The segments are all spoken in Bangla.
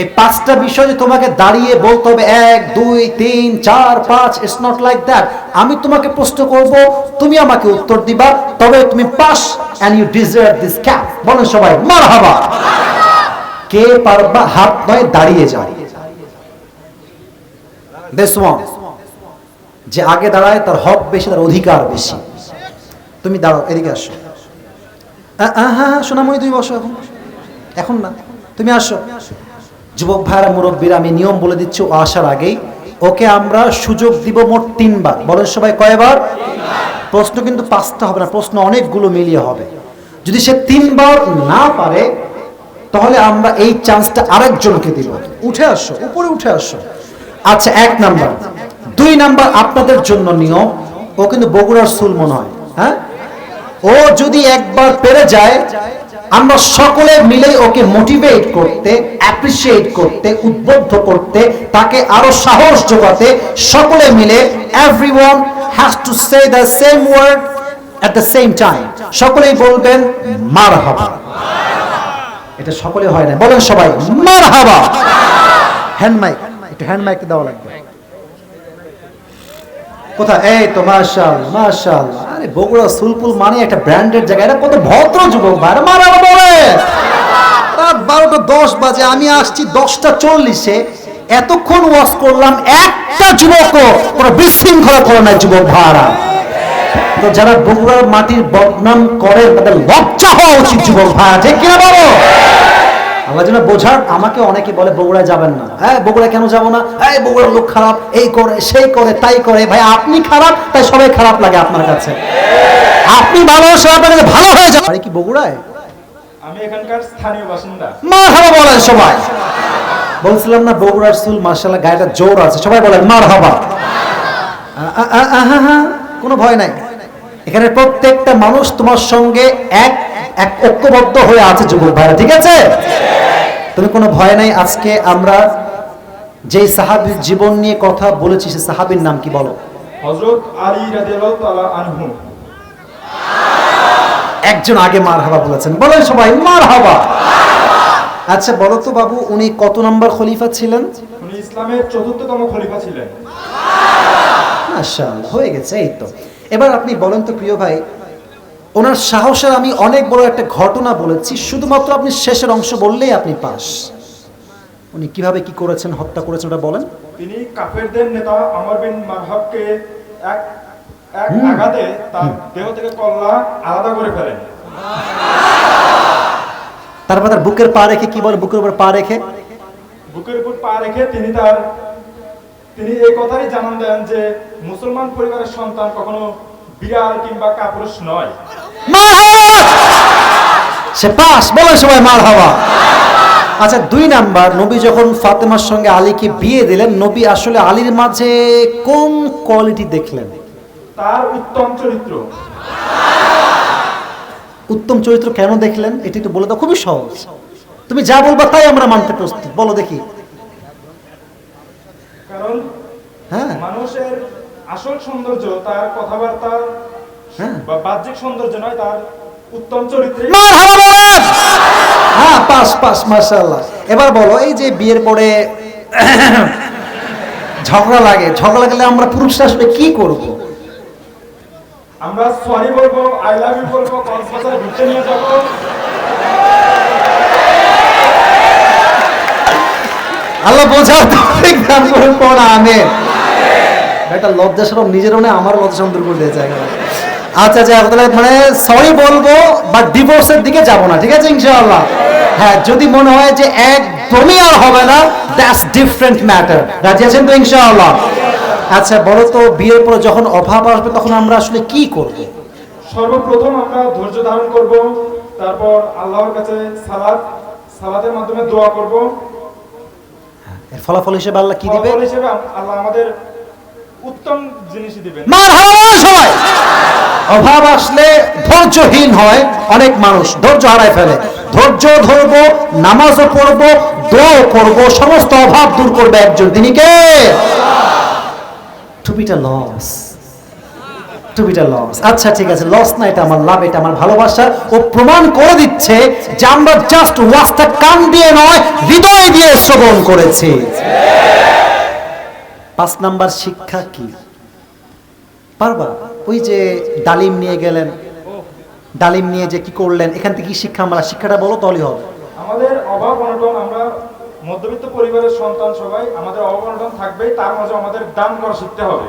এই পাঁচটা বিষয় যে তোমাকে দাঁড়িয়ে বলতে হবে, এক, দুই, তিন, চার, পাঁচ ইটস নট লাইক দ্যাট আমি তোমাকে প্রশ্ন করব, তুমি আমাকে উত্তর দিবা, তবে তুমি pass and you deserve this cap বলেন সবাই মার হাবা কে পারবা হাত নয়, দাঁড়িয়ে যাও। দিস ওয়ান যে আগে দাঁড়ায়, তার হক বেশি, তার অধিকার বেশি। তুমি দাঁড়াও, এদিকে আসো। হ্যাঁ হ্যাঁ সোনামণি, তুমি বসো এখন। এখন না। তুমি আসো। যুবক ভাইরা মুরব্বীরা, আমি নিয়ম বলে দিচ্ছি, ও আসার আগেই ওকে আমরা সুযোগ দিব মোট তিনবার। বলেন সবাই কয়বার? প্রশ্ন কিন্তু পাঁচটা হবে না, প্রশ্ন অনেকগুলো মিলিয়ে হবে। যদি সে তিনবার না পারে, তাহলে আমরা এই চান্সটা আরেকজনকে দিব। উঠে আসো, উপরে উঠে আসো। আচ্ছা এক নাম্বার। দুই নাম্বার আপনাদের জন্য নিয়ম, ও কিন্তু বগুড়ার সুল মনে হয় হ্যাঁ? ও যদি একবার পেরে যায়, আমরা সকলে মিলে ওকে মোটিভেট করতে অ্যাপ্রিসিয়েট করতে, উদ্বুদ্ধ করতে, তাকে আরও সাহস যোগাতে সকলে মিলে everyone has to say the same word at the same time সকলেই বলবেন মার হাবা এটা সকলে হয় না। বলেন সবাই মার হাবা হ্যান্ড মাইক একটু হ্যান্ড মাইক দেওয়া লাগবে। কোথায়? এই তো মাশাল মাশাল আরে বগুড়া সুলপুল মানে একটা ব্র্যান্ডেড জায়গা। এটা কত ভদ্র যুবক ভাই মারা বলে। রাত বারোটা দশ বাজে, আমি আসছি দশটা চল্লিশে। এতক্ষণ ওয়াশ করলাম একটা যুবক কোনো বিশৃঙ্খলা করে না যুবক ভাড়া তো যারা বগুড়ার মাটির বদনাম করে, তাদের লজ্জা হওয়া উচিত যুবক ভাড়া ঠিক কিনা বলো? আল্লাহ যেন বোঝার আমাকে অনেকে বলে বগুড়ায় যাবেন না। হ্যাঁ বগুড়া কেন যাব না? এই বগুড়ার লোক খারাপ এই করে সেই করে তাই করে। ভাই আপনি খারাপ তাই সবাই খারাপ লাগে আপনার কাছে। আপনি ভালো সে আপনার ভালো হয়ে যাবে কি বগুড়ায়? আমি এখানকার স্থানীয় বাসিন্দা। হাবা বলেন সবাই। বলছিলাম না বগুড়ার মার্শাল্লাহ গায়েটা জোর আছে। সবাই বলেন মার হাবা। কোনো ভয় নাই। এখানে প্রত্যেকটা মানুষ তোমার সঙ্গে এক এক ঐক্যবদ্ধ হয়ে আছে যুবক ভাইরা ঠিক আছে? তুমি কোনো ভয় নাই? আজকে আমরা যেই সাহাবীর জীবন নিয়ে কথা বলেছি সে সাহাবীর নাম কি বলো? একজন আগে মার হাবা বলেছেন। বলেন সবাই মার হাবা আচ্ছা বলো তো বাবু উনি কত নম্বর খলিফা ছিলেন? উনি ইসলামের চতুর্থতম খলিফা ছিলেন। মাশাআল্লাহ হয়ে গেছে এই তো। এবার আপনি বলেন তো প্রিয় ভাই ওনার সাহসের আমি অনেক বড় একটা ঘটনা বলেছি শুধুমাত্র আপনি শেষের অংশ বললেই আপনি পাস। উনি কীভাবে কি করেছেন হত্যা করেছেন ওটা বলেন। তিনি কাফেরদের নেতা আমর বিন মারহাবকে এক এক আঘাতে তার দেহ থেকে কল্লা আলাদা করে ফেলেন। তারপর তার বুকের পা রেখে কি বলে বুকের উপর পা রেখে? বুকের উপর পা রেখে তিনি তার তিনি এই কথাই জানান দেন যে মুসলমান পরিবারের সন্তান কখনো বিড়াল কিংবা কাপুরুষ নয়। সে পাস বলে সবাই মার হাওয়া আচ্ছা দুই নাম্বার নবী যখন ফাতেমার সঙ্গে আলীকে বিয়ে দিলেন নবী আসলে আলীর মাঝে কোন কোয়ালিটি দেখলেন? তার উত্তম চরিত্র। উত্তম চরিত্র কেন দেখলেন? এটি একটু বলে দাও খুবই সহজ। তুমি যা বলবা তাই আমরা মানতে প্রস্তুত। বলো দেখি। কারণ হ্যাঁ। মানুষের আসল সৌন্দর্য তার কথাবার্তা বা বাহ্যিক সৌন্দর্য নয় তার উত্তম চরিত্রে হ্যাঁ পাস পাস এবার বলো এই যে বিয়ের পরে ঝগড়া লাগে ঝগড়া লাগলে আমরা পুরুষরা আসলে কি করব? আমরা সরি বলব আই লাভ ইউ বলব কক্সবাজার ঘুরতে নিয়ে যাব। আল্লাহ বোঝার তৌফিক দান করে কোন আমেন। লজ্জা সরম নিজেরও না আমার লজ্জা সরম দূর করে দিয়েছে একেবারে। আচ্ছা আচ্ছা তাহলে মানে সরি বলব বাট ডিভোর্সের দিকে যাব না ঠিক আছে ইনশাআল্লাহ? হ্যাঁ যদি মনে হয় যে একদমই আর হবে না দ্যাটস ডিফারেন্ট ম্যাটার রাজি আছেন তো ইনশাআল্লাহ? আচ্ছা বলো তো বিয়ের পর যখন অভাব আসবে তখন আমরা আসলে কি করব? সর্বপ্রথম আমরা ধৈর্য ধারণ করব তারপর আল্লাহর কাছে সালাদ সালাতের মাধ্যমে দোয়া করব। এর ফলাফল হিসেবে আল্লাহ কি দিবে? ফলাফল হিসেবে আল্লাহ আমাদের অভাব আসলে ধৈর্যহীন হয় অনেক মানুষ। ধৈর্য হারায় ফেলে। ধৈর্য নামাজও দোয়াও সমস্ত অভাব দূর করবে একজন। তিনি কে? টুপিটা লস টুপিটা লস আচ্ছা ঠিক আছে লস না, এটা আমার লাভ, এটা আমার ভালোবাসা। ও প্রমাণ করে দিচ্ছে যে আমরা জাস্ট ওয়াজটা কান দিয়ে নয়, হৃদয় দিয়ে শ্রবণ করেছি। পাঁচ নাম্বার শিক্ষা কি? পারবা? ওই যে ডালিম নিয়ে গেলেন। ডালিম নিয়ে যে কি করলেন? এখান থেকে কি শিক্ষা আমরা শিক্ষাটা বলো তাহলেই হবে। আমাদের অভাব অনটন আমরা মধ্যবিত্ত পরিবারের সন্তান সবাই আমাদের অভাব অনটন থাকবেই তার মাঝে আমাদের দান করা শিখতে হবে।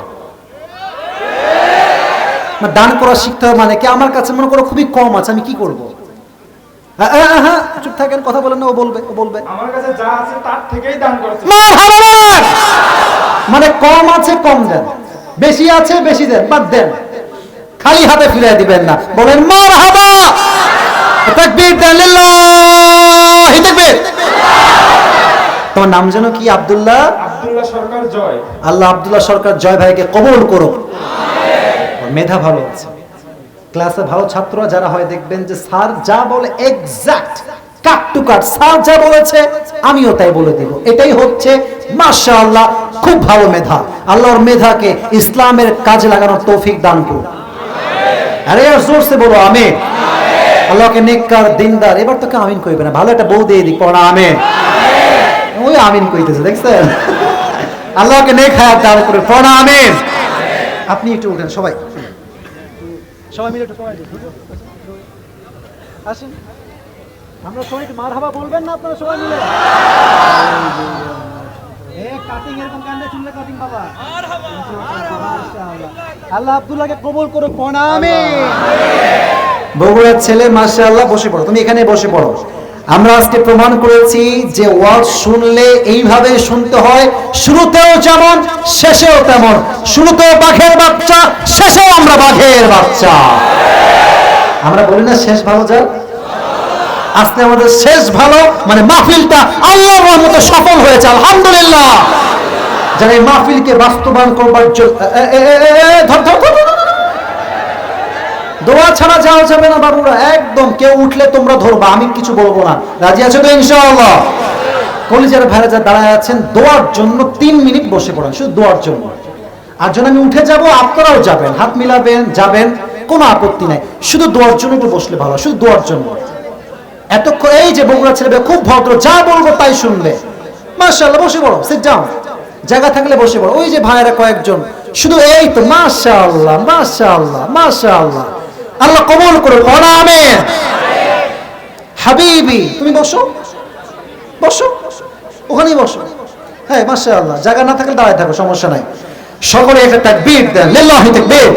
দান করা শিখতে হবে মানে কি? আমার কাছে মনে করো খুবই কম আছে আমি কি করব? আ, আ, হ্যাঁ চুপ থাকেন কথা বলেন না ও বলবে ও বলবে। আমার কাছে যা আছে তার থেকেই দান করা মানে কম আছে কম দেন। বেশি আছে বেশি দেন বাদ দেন। খালি হাতে ফিরে দিবেন না। বলেন মার হাবা তাকবীর দেন লিল্লাহি তাকবীর। তোমার নাম যেন কি? আব্দুল্লাহ? আব্দুল্লাহ সরকার জয়। আল্লাহ আব্দুল্লাহ সরকার জয় ভাইকে কবুল করো মেধা ভালো আছে। ক্লাসে ভালো ছাত্ররা যারা হয় দেখবেন যে স্যার যা বলে এক্সাক্ট টু স্যার যা বলেছে, আমিও তাই বলে দিব। এটাই হচ্ছে, মাশাআল্লাহ, খুব ভালো মেধা। আল্লাহর মেধাকে ইসলামের কাজে লাগানোর তৌফিক দান করুন। আরে আর জোরসে বলো, আমিন। আল্লাহকে নেককার, দিনদার, এবার তোকে আমিন কইবে না। ভালো একটা বউ দিয়ে দিক, পড়া, আমিন। ওই আমিন কইতেছে, দেখছেন? আল্লাহকে নেক হায়াত দান করে, পড়া, আমিন। আপনি একটু উঠেন, সবাই। সবাই মিলে একটু সবাই আসেন। আমরা সবাই মার হাবা বলবেন না আপনারা সবাই মিলে? এ কাটিং এরকম কান্দে চুললে কাটিং বাবা আল্লাহ আব্দুল্লাহকে কবুল করুক প্রণামে বগুড়ার ছেলে মাশাআল্লাহ বসে পড়ো। তুমি এখানে বসে পড়ো। আমরা আজকে প্রমাণ করেছি যে ওয়াজ শুনলে এইভাবে শুনতে হয় শুরুতেও যেমন শেষেও তেমন। শুরুতেও বাঘের বাচ্চা শেষেও আমরা বাঘের বাচ্চা। আমরা বলি না শেষ ভালো যাক আজকে আমাদের শেষ ভালো মানে মাহফিলটা আল্লাহর রহমতে সফল হয়েছে, আলহামদুলিল্লাহ। যারা এই মাহফিলকে বাস্তবায়ন করবার। দোয়া ছাড়া যাওয়া যাবে না বাবুরা, একদম কেউ উঠলে তোমরা ধরবা, আমি কিছু বলব না। রাজি আছো তো, ইনশাআল্লাহ? কলিজার ভাইরা যা দাঁড়ায় আছেন, দোয়ার জন্য তিন মিনিট বসে পড়েন, শুধু দোয়ার জন্য। আর যখন আমি উঠে যাব, আপনারাও যাবেন, হাত মিলাবেন, যাবেন, কোনো আপত্তি নাই। শুধু দোয়ার জন্য একটু বসলে ভালো শুধু দোয়ার জন্য। এতক্ষণ এই যে বগুড়া ছেলে খুব ভদ্র, যা বলব তাই শুনবে। মাশাআল্লাহ, বসে পড়ো সিট ডাউন জায়গা থাকলে বসে পড়ো। ওই যে ভাইরা কয়েকজন, শুধু এই তো, মাশাআল্লাহ মাশাআল্লাহ মাশাআল্লাহ। আল্লাহ কবুল বলা আমিন। হাবিবি, তুমি বসো। বসো। ওখানেই বসো। হ্যাঁ মাশাআল্লাহ। জায়গা না থাকলে দাঁড়ায় থাকো, সমস্যা নাই। সকলে একটা তাকবীর দেন, লিল্লাহি তাকবীর।